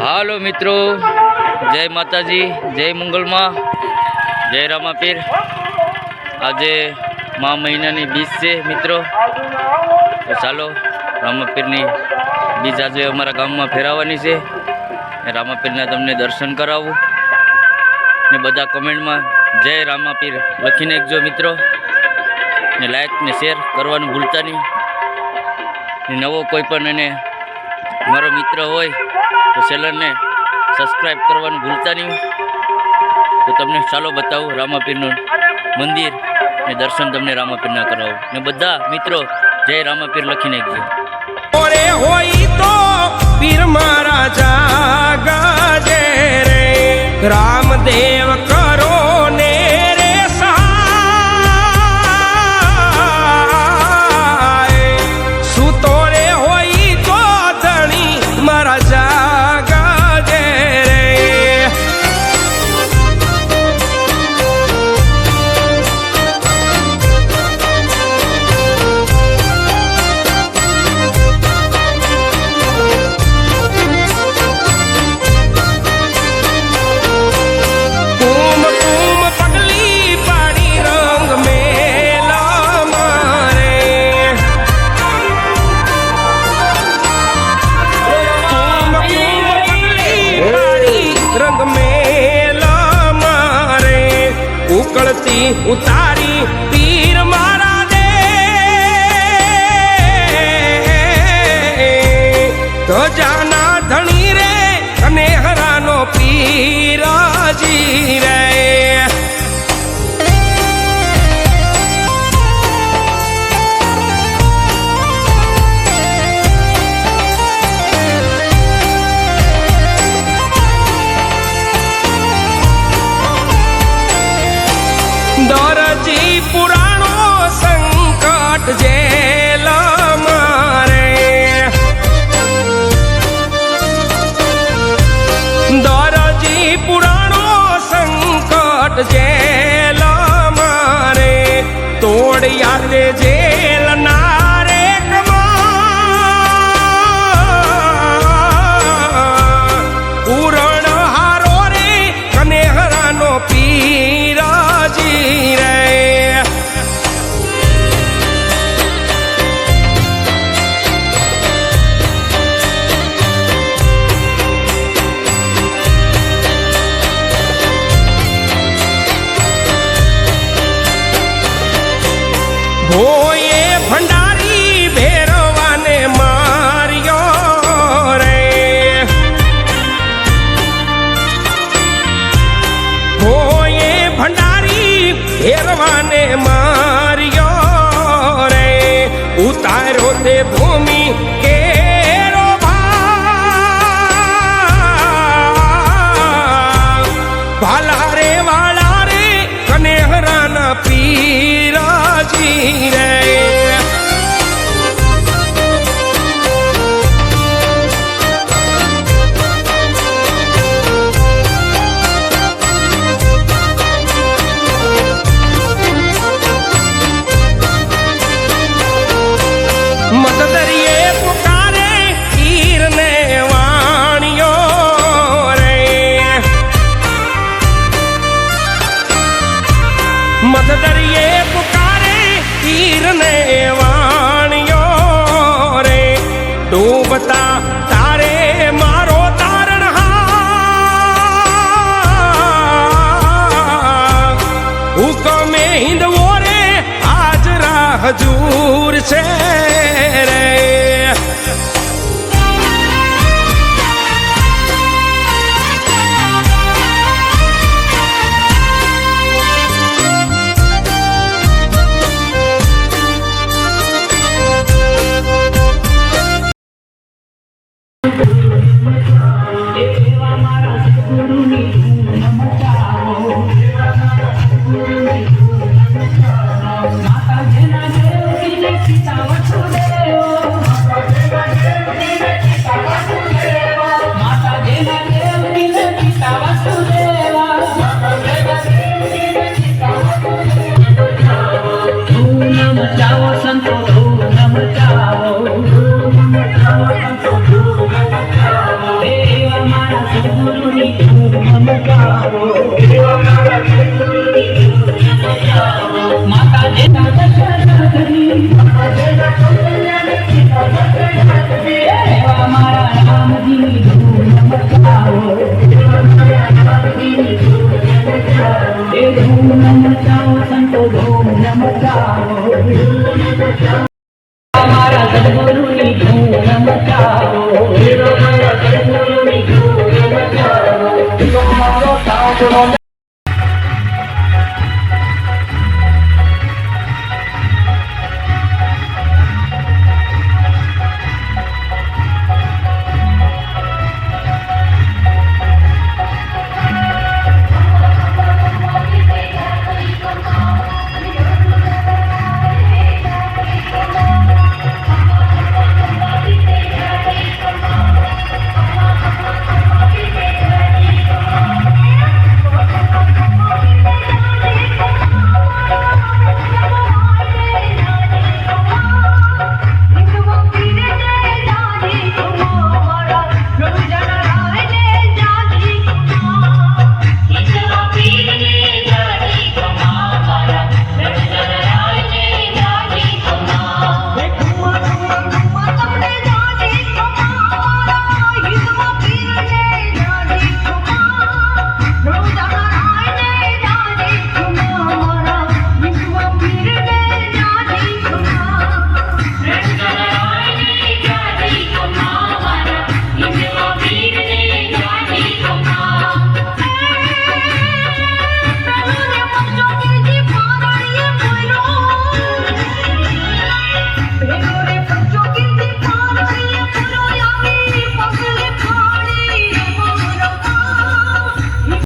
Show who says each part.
Speaker 1: હાલો મિત્રો, જય માતાજી, જય મંગલમાં, જય રામાપીર. આજે મા મહિનાની બીજ છે મિત્રો. તો ચાલો, રામાપીરની બીજ આજે અમારા ગામમાં ફેરાવાની છે. રામાપીરના તમને દર્શન કરાવું. ને બધા કમેન્ટમાં જય રામાપીર લખીને એકજો મિત્રો. ને લાઈક ને શેર કરવાનું ભૂલતા નહીં. નવો કોઈ પણ એને મારો મિત્ર હોય તો ચેનલને સબસ્ક્રાઈબ કરવાનું ભૂલતા નહીં. તો તમને ચાલો બતાવું રામાપીરનું મંદિર ને દર્શન તમને રામાપીરના કરાવું. ને બધા મિત્રો, જય રામાપીર લખીને એકજો
Speaker 2: ઓરે હોય તો પીર રે. રામદેવ ઉકળતી ઉતારી સંકટ લો મારે તોડ યાદ જેલ ભોએ ભંડારી ભેરવાને માર્યો રે. ભોએ ભંડારી ભેરવાને માર્યો રે. ઉતાર્યો તે ભૂમિ કે ભાલા રે વાળા રે કનેહરાના પીરાજી રે ડૂબતા તારે મારો તારણ હુકમે હિંદવો રે હાજરા હજૂર છે રે.
Speaker 3: आगे ना जरूरी पिता छोड़ నమస్కారం